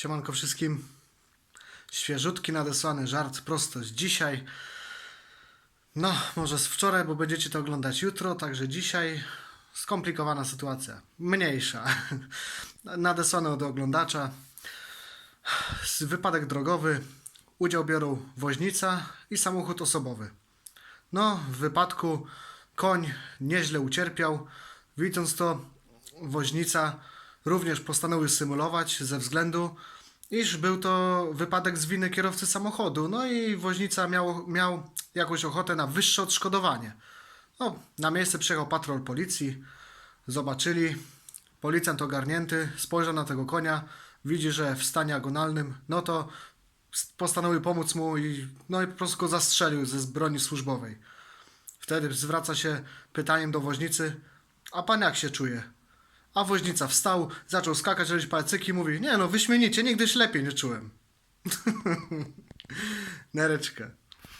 Siemanko wszystkim. Świeżutki nadesłany żart prosto z dzisiaj. No, może z wczoraj, bo będziecie to oglądać jutro, także dzisiaj skomplikowana sytuacja. Mniejsza. Nadesłany od oglądacza. Wypadek drogowy. Udział biorą woźnica i samochód osobowy. No, w wypadku koń nieźle ucierpiał. Widząc to, woźnica również postanowił symulować ze względu, iż był to wypadek z winy kierowcy samochodu. No i woźnica miał, miał jakąś ochotę na wyższe odszkodowanie. No, na miejsce przyjechał patrol policji, zobaczyli, policjant ogarnięty, spojrzał na tego konia, widzi, że w stanie agonalnym, no to postanowił pomóc mu i, no i po prostu go zastrzelił ze broni służbowej. Wtedy zwraca się pytaniem do woźnicy, a pan jak się czuje? A woźnica wstał, zaczął skakać, robić palcyki i mówi, nie no, wyśmienicie, nigdy się lepiej nie czułem. Nereczkę.